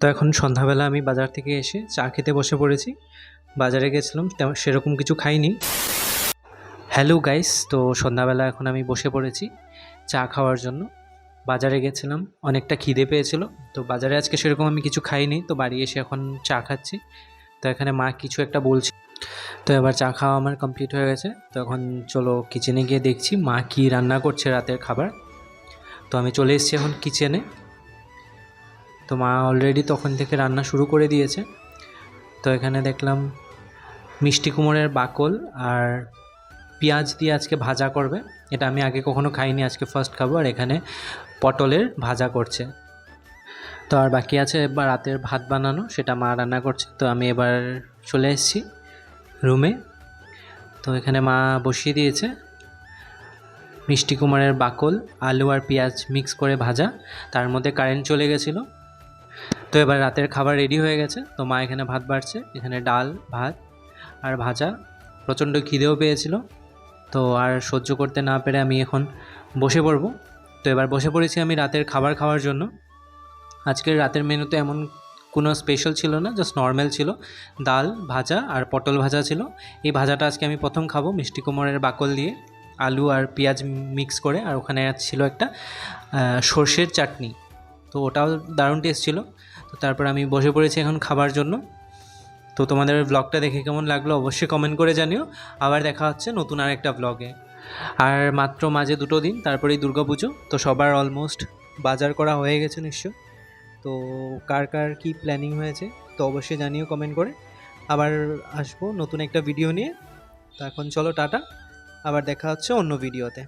তো এখন সন্ধ্যাবেলা আমি বাজার থেকে এসে চা খেতে বসে পড়েছি। বাজারে গেছিলাম সেরকম কিছু খাইনি। হ্যালো গাইস তো সন্ধ্যাবেলা এখন আমি বসে পড়েছি চা খাওয়ার জন্য। বাজারে গেছিলাম, অনেকটা খিদে পেয়েছিল। তো বাজারে আজকে সেরকম আমি কিছু খাইনি, তো বাড়ি এসে এখন চা খাচ্ছি। তো এখানে মা কিছু একটা বলছে। তো এবার চা খাওয়া আমার কমপ্লিট হয়ে গেছে। তো এখন চলো কিচেনে গিয়ে দেখছি মা কী রান্না করছে রাতের খাবার। তো আমি চলে এসেছি এখন কিচেনে তো মা অলরেডি তখন থেকে রান্না শুরু করে দিয়েছে। তো এখানে দেখলাম মিষ্টি কুমড়ের বাকল আর পেঁয়াজ দিয়ে আজকে ভাজা করবে। এটা আমি আগে কখনো খাইনি, আজকে ফার্স্ট খাব আর এখানে পটলের ভাজা করছে। তো আর বাকি আছে এবার রাতের ভাত বানানো, সেটা মা রান্না করছে। তো আমি এবার চলে এসেছি রুমে। তো এখানে মা বসিয়ে দিয়েছে মিষ্টি কুমারের বাকল, আলু আর পেঁয়াজ মিক্স করে ভাজা। তার মধ্যে কারেন্ট চলে গেছিল। তো এবার রাতের খাবার রেডি হয়ে গেছে। তো মা এখানে ভাত বাড়ছে, এখানে ডাল, ভাত আর ভাজা। প্রচণ্ড খিদেও পেয়েছিল। তো আর সহ্য করতে না পেরে আমি এখন বসে পড়ব। তো এবার বসে পড়েছি আমি রাতের খাবার খাওয়ার জন্য। আজকের রাতের মেনুতে এমন কোনো স্পেশাল ছিল না জাস্ট নর্মাল ছিল। ডাল, ভাজা আর পটল ভাজা ছিল। এই ভাজাটা আজকে আমি প্রথম খাব মিষ্টি কোমরের বাকল দিয়ে। আলু আর পেঁয়াজ মিক্স করে আর ওখানে ছিল একটা সর্ষের চাটনি। তো ওটাও দারুণ টেস্ট ছিল। তো তারপর আমি বসে পড়েছি এখন খাবার জন্য। তো তোমাদের ব্লগটা দেখে কেমন লাগল অবশ্যই কমেন্ট করে জানিও। আবার দেখা হচ্ছে নতুন আর একটা ব্লগে আর মাত্র মাঝে দুটো দিন, তারপরেই দুর্গাপুজো। তো সবার অলমোস্ট বাজার করা হয়ে গেছে নিশ্চয়। তো কার কার কী প্ল্যানিং হয়েছে, তো অবশ্যই জানিও কমেন্ট করে। আবার আসব নতুন একটা ভিডিও নিয়ে। তো এখন চলো টাটা। আবার দেখা হচ্ছে অন্য ভিডিওতে